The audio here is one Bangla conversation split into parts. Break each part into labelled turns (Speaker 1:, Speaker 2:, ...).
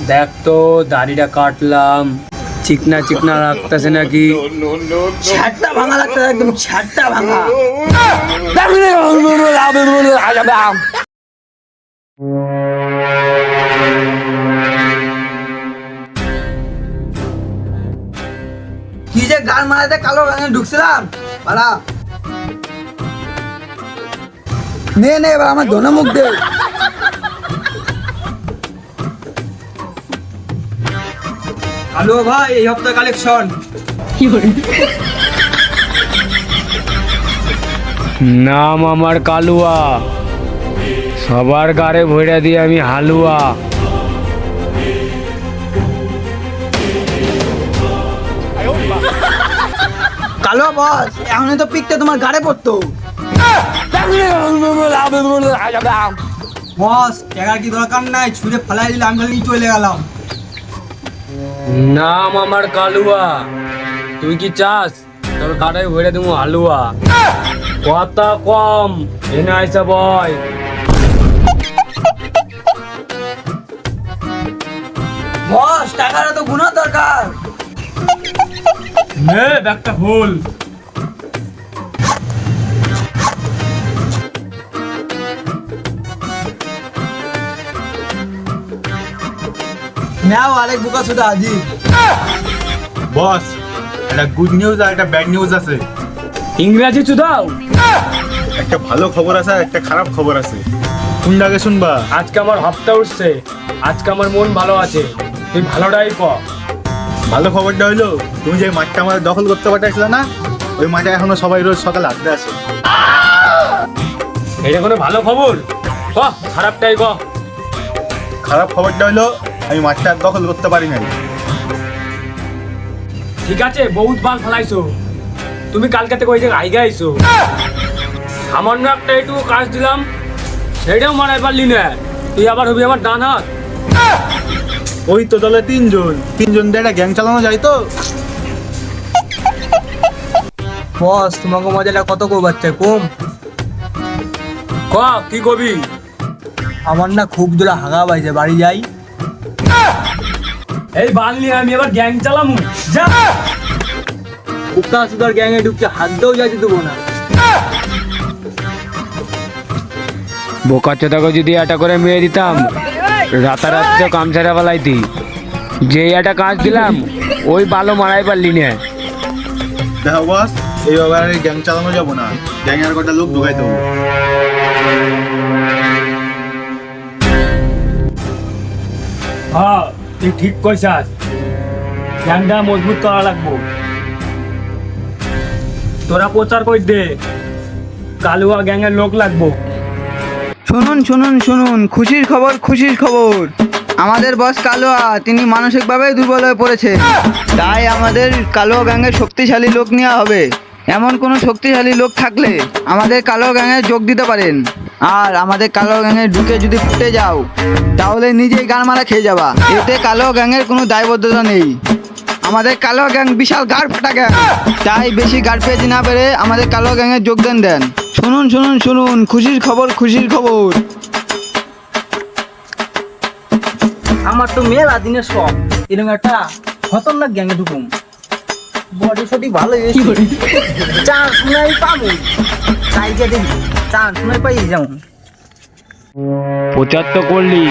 Speaker 1: দেখ তো, দাড়িটা কাটলাম। চিকনা চিকনা লাগতেছে নাকি?
Speaker 2: কি যে গাল মারাতে কালো রঙে ঢুকছিলাম? পালা। নে নে আমার ধনে মুখ দে। হ্যালো ভাই এই হপ্তাহ কালেকশন
Speaker 1: নাম আমার কালুয়া। সবার গাড়ে ভরে দিয়ে আমি হালুয়া।
Speaker 2: কালো বস এখন তো পিকটা তোমার গাড়ে পড়তো। বস টাকার কি দরকার নাই ছুঁড়ে ফেলাই দিলে আমি খালি চলে গেলাম।
Speaker 1: নাম আমার কালুয়া। তুই কি চাস? তোর কাটাই ভরে দেবো হালুয়া। কথা কম এনে আইসা বয়।
Speaker 2: বস টাকার তো গুণা দরকার।
Speaker 1: হ্যাঁ ব্যাগটা ফুল
Speaker 2: নাও আরেক বুকা শুধু আজি।
Speaker 3: বস একটা গুড নিউজ আর একটা ব্যাড নিউজ আছে।
Speaker 1: ইংরাজি চুদাও।
Speaker 3: একটা ভালো খবর আছে আর একটা খারাপ খবর আছে। কোনটা আগে শুনবা?
Speaker 1: আজকে আমার হপ্তা উঠছে আজকে আমার মন ভালো আছে তুই ভালোটাই ক।
Speaker 3: ভালো খবরটা হলো তুমি যে মাঠটা আমাদের দখল করতে পারতেছিলে না ওই মাঠে এখনও সবাই রোজ সকালে আড্ডা আসে।
Speaker 1: এটা কোনো ভালো খবর? ক খারাপটাই ক।
Speaker 3: খারাপ খবরটা হলো আমি মাঠটা দখল করতে পারি নাই।
Speaker 1: ঠিক আছে বহুত বার ফেলাইছো। তুমি কালকে থেকে ওই জায়গায় আইগা আইছো। সামান্য একটা একটু কাজ দিলাম সেটাও মারাই পারলি না। তুই আবার হবি আমার ডান হাত।
Speaker 3: ওই তো দলে তিনজন। তিনজন দিয়ে একটা গ্যাং চালানো যায় তো।
Speaker 2: বস তোমাকে মজাটা কত করবার চাই কম?
Speaker 1: ক কি কবি?
Speaker 2: আমার না খুব দূরে হাগা বাইছে বাড়ি যাই।
Speaker 1: এই বাল নিয়ে আমি এবার গ্যাং চালামু যা।
Speaker 2: বুকা সুদার গ্যাংয়ে ঢুকছে হাত দিয়েও যাইতে দেবো না।
Speaker 1: বোকা চোদাকে যদি এটা করে মেরে দিতাম রাতারাতি তো কাম ছেড়া ফেলাইতি যে একটা কাজ দিলাম ওই ভালো মারাই পারলি না।
Speaker 3: দেখো বস এইভাবে আর গ্যাং চালানো যাব না। গ্যাং আর কটা লোক ঢুকাই দেবো
Speaker 1: হ্যাঁ তুই ঠিক কইছাস। গ্যাংটা মজবুত করা লাগবো। তোরা প্রচার কই দে। কালুয়া গ্যাংয়ের লোক লাগবো।
Speaker 2: শুনুন শুনুন শুনুন, খুশির খবর খুশির খবর। আমাদের বস কালোয়া, তিনি মানসিকভাবে দুর্বল হয়ে পড়েছে। তাই আমাদের কালো গ্যাংয়ে শক্তিশালী লোক নেওয়া হবে। এমন কোনো শক্তিশালী লোক থাকলে আমাদের কালো গ্যাংয়ে যোগ দিতে পারেন। আর আমাদের কালো গ্যাংয়ে ঢুকে যদি ফুটে যাও তাহলে নিজেই গান মারা খেয়ে যাবা। এতে কালো গ্যাংয়ের কোনো দায়বদ্ধতা নেই। আমাদের কালো গ্যাং বিশাল গাড় ফাটা গ্যাং। তাই বেশি গাড় পেয়েছি না পেরে আমাদের কালো গ্যাংয়ে যোগদান দেন। শুনুন শুনুন শুনুন খুশির খবর খুশির খবর। আমার তো মেলা দিনের সব এরকম একটা খতরনাক গ্যাংয়ে ঢুকুম। বডি সটি ভালো চান্স নাই পাবো। চাইকে দেখি চান্স নাই পাই যেমন
Speaker 1: প্রচার তো করলি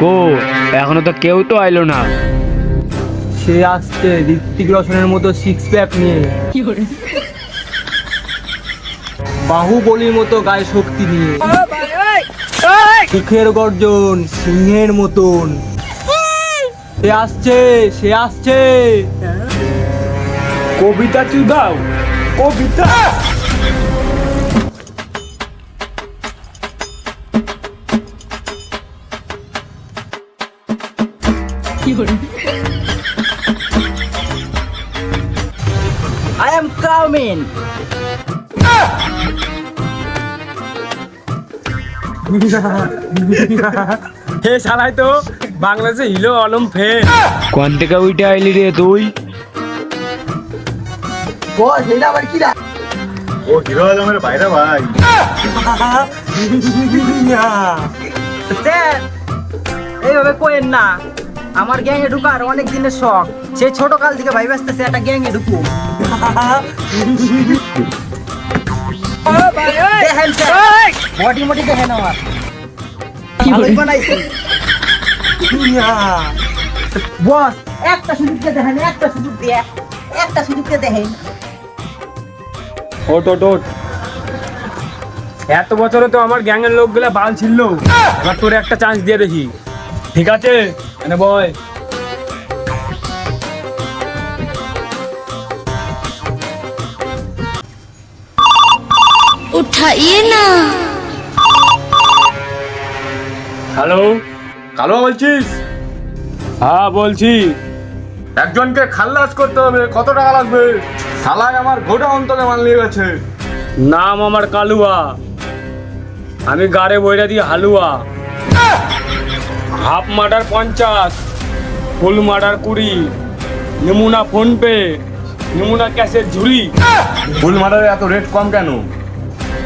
Speaker 1: কো এখনও তো কেউ তো আইলো না।
Speaker 2: সে আসছে ঋত্বিক রোশনের মতো সিক্স প্যাক নিয়ে। বাহুবলীর মতো গায়ে শক্তি নিয়ে। সুখের গর্জন সিংহের মতন। সে আসছে সে আসছে।
Speaker 1: কবিতা চুদাও কবিতা।
Speaker 2: আই এম কামিং
Speaker 1: হে শালাই তো বাংলাদেশে হিলো আলম ফে কোন থেকে উইটা আইলি রে তুই?
Speaker 2: বস এটা আবার কি
Speaker 3: ও হিরো আলমের বাইরে ভাই।
Speaker 2: এইভাবে কোয়েন না।
Speaker 4: আমার গ্যাংয়ে ঢুকার অনেক দিনের শখ। সে ছোট কাল থেকে ভাই আসতেছে একটা গ্যাংয়ে ঢুকু। দেখেন স্যার বডি দেখেন আমার। বানাইছি। বস একটা সুযোগ দিয়ে দেখেন একটা সুযোগ দিয়ে একটা সুযোগ দিয়ে দেখেন।
Speaker 1: ওট ওট ওট এত বছরে তো আমার গ্যাংয়ের লোকগুলা বাল ছিল এবার তোর একটা চান্স দিয়ে দেখি। ঠিক আছে এনে বয়।
Speaker 5: উঠাইয়ে না।
Speaker 1: হ্যালো
Speaker 3: কালো বলছিস?
Speaker 1: হ্যাঁ বলছি।
Speaker 3: একজনকে খাল্লাস করতে হবে কত টাকা লাগবে? সালাই আমার গোটা অন্তরে মাল নিয়ে গেছে।
Speaker 1: নাম আমার কালুয়া। আমি গাড়ে বইরা দিয়ে হালুয়া। হাফ মার্ডার পঞ্চাশ ফুল মার্ডার কুড়ি নমুনা ফোনপে নমুনা ক্যাশের ঝুড়ি
Speaker 3: ফুল মার্ডারে এত রেট কম কেন?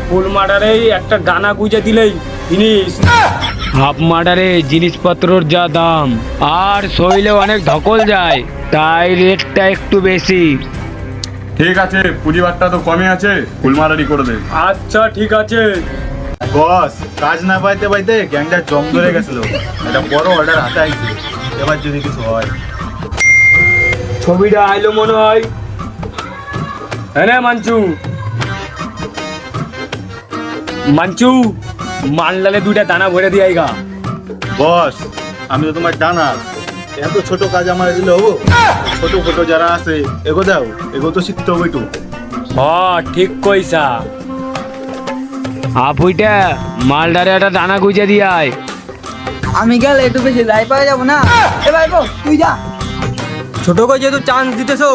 Speaker 1: ফুল মার্ডারে একটা গানা গুজে দিলেই জিনিস। হাফ মার্ডারে জিনিসপত্রর যা দাম আর শৈলে অনেক ধকল যায় তাই রেটটা একটু বেশি।
Speaker 3: ঠিক আছে পুঁজিবারটা তো কমে আছে ফুল মার্ডারই করে দে।
Speaker 1: আচ্ছা ঠিক আছে।
Speaker 3: বস কাজ না পাইতে পাইতে গ্যাংটা জম ধরে গেছিল। একটা বড় অর্ডার হাতে আইছে। এবার যদি কিছু হয়।
Speaker 1: ছবিটা আইলো মনে হয়। হ্যাঁ মাঞ্চু। মানচু মানলালে দুইটা দানা ভরে দিয়ে আইগা।
Speaker 3: বস আমি তো তোমার ডানা এত ছোট কাজ আমার দিলে হব? ছোট ছোট যারা আছে এগো দাও এগো তো শিখতে হবে একটু।
Speaker 1: হ ঠিক কইসা। আপুইটা মালদারে একটা দানা গুজে দিয়ে আয়।
Speaker 2: আমি গেলে একটু বেশি লাই পাওয়া যাব না। এ ভাই বো, তুই যা।
Speaker 4: ছোট করে যেহেতু চান্স দিতেছো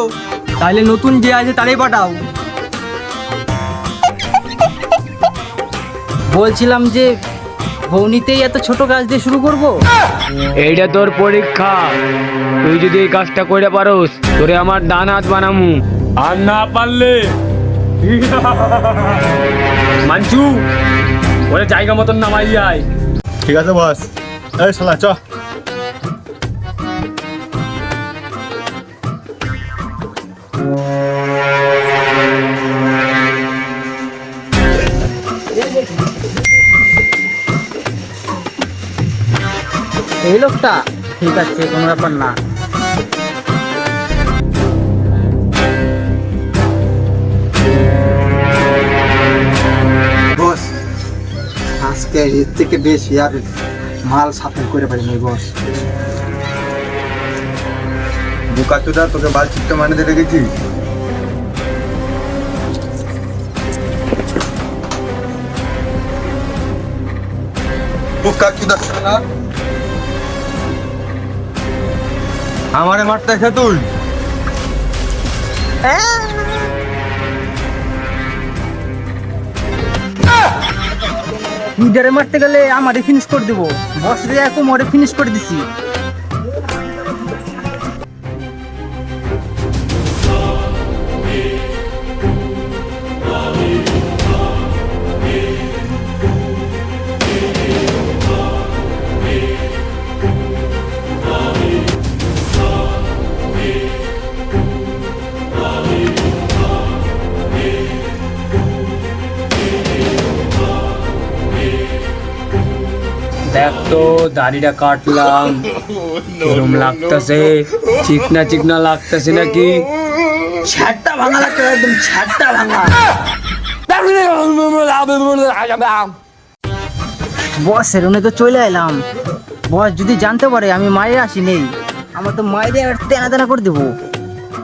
Speaker 4: তাহলে নতুন যে আছে তারই পাঠাও। বলছিলাম যে বৌনিতেই এত ছোট কাজ দিয়ে শুরু করব?
Speaker 1: এইটা তোর পরীক্ষা। তুই যদি এই কাজটা করে পারোস তোরে আমার ডান হাত বানামু। আর না পারলে? মাঞ্চু ওরে জায়গা মতন নামাই যায়
Speaker 3: ঠিক আছে বস। এই শালা চ।
Speaker 4: এই লোকটা ঠিক আছে কোনো ব্যাপার না।
Speaker 6: এর থেকে বেশি আর মাল সাফল করে পারিনি বস।
Speaker 3: বুকাতুদা তোকে বাল চিত্তে মানে দিয়ে রেখেছি বুকাতুদা শালা। আমারে মারতে তুই
Speaker 4: লিডারে মারতে গেলে আমারে ফিনিশ করে দেবো। বস এখন ওরে ফিনিশ করে দিছি।
Speaker 1: তো দাড়িটা কাটলাম। এরম লাগতেছে? চিকনা চিকনা লাগতেছে নাকি?
Speaker 4: ছাটটা ভাঙা লাগতে একদম ছাটটা ভাঙা। বস এরনে তো চলে এলাম। বস যদি জানতে পারে আমি মায়ের আসি নেই। আমার তো মায়ের আর তেনা তেনা করে দেবো।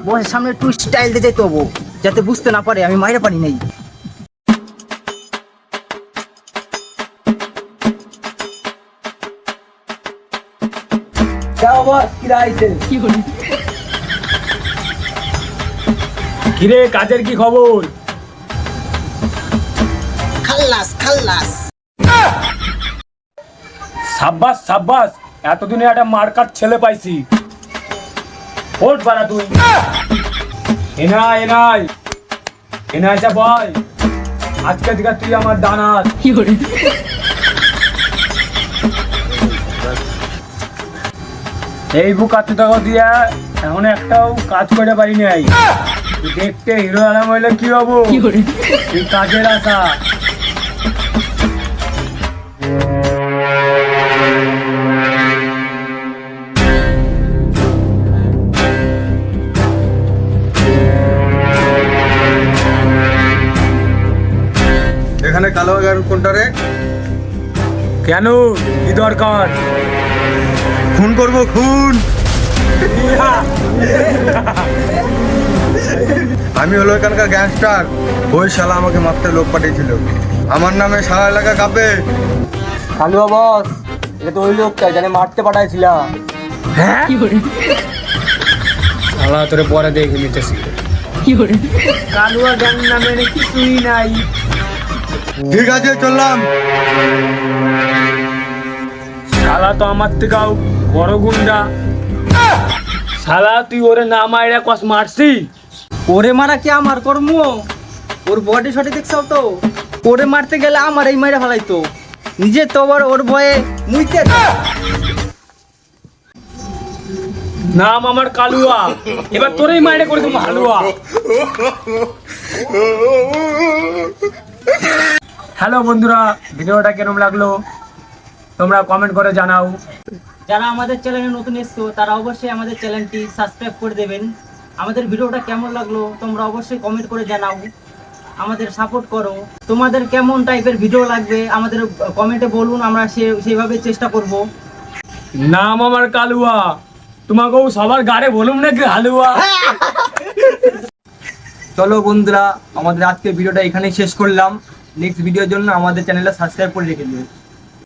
Speaker 4: বসের সামনে একটু স্টাইল দিয়ে যাইতে হব যাতে বুঝতে না পারে আমি মায়ের পারি নেই। কিরা আইছে
Speaker 1: কিরে কাজের কি খবর?
Speaker 4: খাল্লাস খাল্লাস।
Speaker 1: সাব্বাস সাব্বাস এতদিনে একটা মার্কার ছেলে পাইছি। ওঠ বাড়া তুই। এনাই এনাই এনাই যা বল। আজকে থেকে তুই আমার ডানাত এই বুক কাটতে টাকা দিয়া এখন একটাও কাজ করে পারি নাই। দেখতে হিরো আলাম হইলে কি হব? এই কাজের আশা।
Speaker 6: এখানে কালো গান কোনটা রে?
Speaker 1: কেন? কি দরকার?
Speaker 6: খুন করব খুন। আমি হলো এখানকার গ্যাংস্টার। ওই শালা আমাকে মারতে লোক পাঠিয়েছিল। আমার নামে সারা এলাকা কাঁপে।
Speaker 2: কালুয়া বস। এটা তো ওই লোকটা জানে মারতে পাঠাইছিলাম।
Speaker 1: হ্যাঁ? শালা তোরে পরে দেখে নিতেছি। কালুয়া গ্যাং নামে কিছুই নাই।
Speaker 6: ঠিক আছে চললাম।
Speaker 1: শালা তো আমার থেকেও বড় গুন্ডা। শালা তুই ওরে না মাইরা কস মারছি?
Speaker 4: ওরে মারা কি আমার কর্ম? ওর বডি শটে দেখছাও তো? ওরে মারতে গেলে আমার এই মাইরা ফেলাইতো। নিজে তো আবার ওর ভয়ে মুইতে
Speaker 1: নাম আমার কালুয়া। এবার তোরেই মাইরে করে দেবো হালুয়া। হ্যালো বন্ধুরা ভিডিওটা কেরম লাগল? তোমরা কমেন্ট করে জানাও।
Speaker 4: যারা আমাদের চ্যানেলে নতুন এসছো তারা অবশ্যই আমাদের চ্যানেলটি সাবস্ক্রাইব করে দেবেন। আমাদের ভিডিওটা কেমন লাগল তোমরা অবশ্যই কমেন্ট করে জানাও। আমাদের সাপোর্ট করো। তোমাদের কেমন টাইপের ভিডিও লাগবে আমাদের কমেন্টে বলুন আমরা সে সেইভাবে চেষ্টা করব।
Speaker 1: নাম আমার কালুয়া। তোমাকেও সবার গাড়ে বলুম নাকি হালুয়া?
Speaker 2: চলো বন্ধুরা আমাদের আজকে ভিডিওটা এখানেই শেষ করলাম। নেক্সট ভিডিওর জন্য আমাদের চ্যানেলটা সাবস্ক্রাইব করে রেখে দিও।